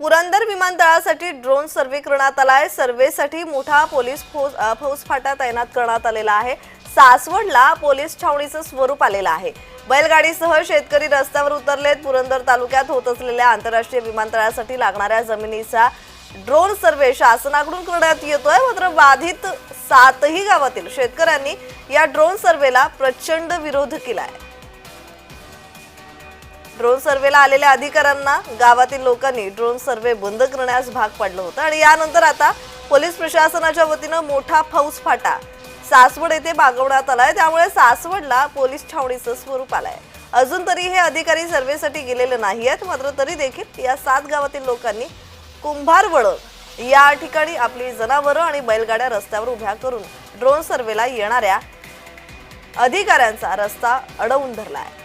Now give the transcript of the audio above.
पुरंदर विमानतळासाठी drone survey करण्यात आला आहे. सर्व्हेसाठी मोठा पोलीस फौज फौजफाटा तैनात करण्यात आलेला आहे. सासवडला पोलीस छावणीचं स्वरूप आलेलं आहे. बैलगाडीसह शेतकरी रस्त्यावर उतरलेत. पुरंदर तालुक्यात होत असलेल्या आंतरराष्ट्रीय विमानतळासाठी लागणाऱ्या जमिनीचा ड्रोन सर्व्हे शासनाकडून करण्यात येतोय. मात्र बाधित सातही गावातील शेतकऱ्यांनी या ड्रोन सर्व्हेला प्रचंड विरोध केला आहे ड्रोन सर्व्हेला आलेल्या अधिकाऱ्यांना गावातील लोकांनी ड्रोन सर्व्हे बंद करण्यास भाग पाडलं होतं. आणि यानंतर आता पोलीस प्रशासनाच्या वतीनं मोठा फौज फाटा. सासवड येथे बागवण्यात आलाय. त्यामुळे सासवडला पोलीस छावणीचं स्वरूप आलंय. अजून तरी हे अधिकारी सर्व्हेसाठी गेलेले नाही आहेत मात्र तरी देखील या सात गावातील लोकांनी कुंभारवळ या ठिकाणी आपली जनावरं आणि बैलगाड्या रस्त्यावर उभ्या करून ड्रोन सर्व्हेला येणाऱ्या अधिकाऱ्यांचा रस्ता अडवून धरला आहे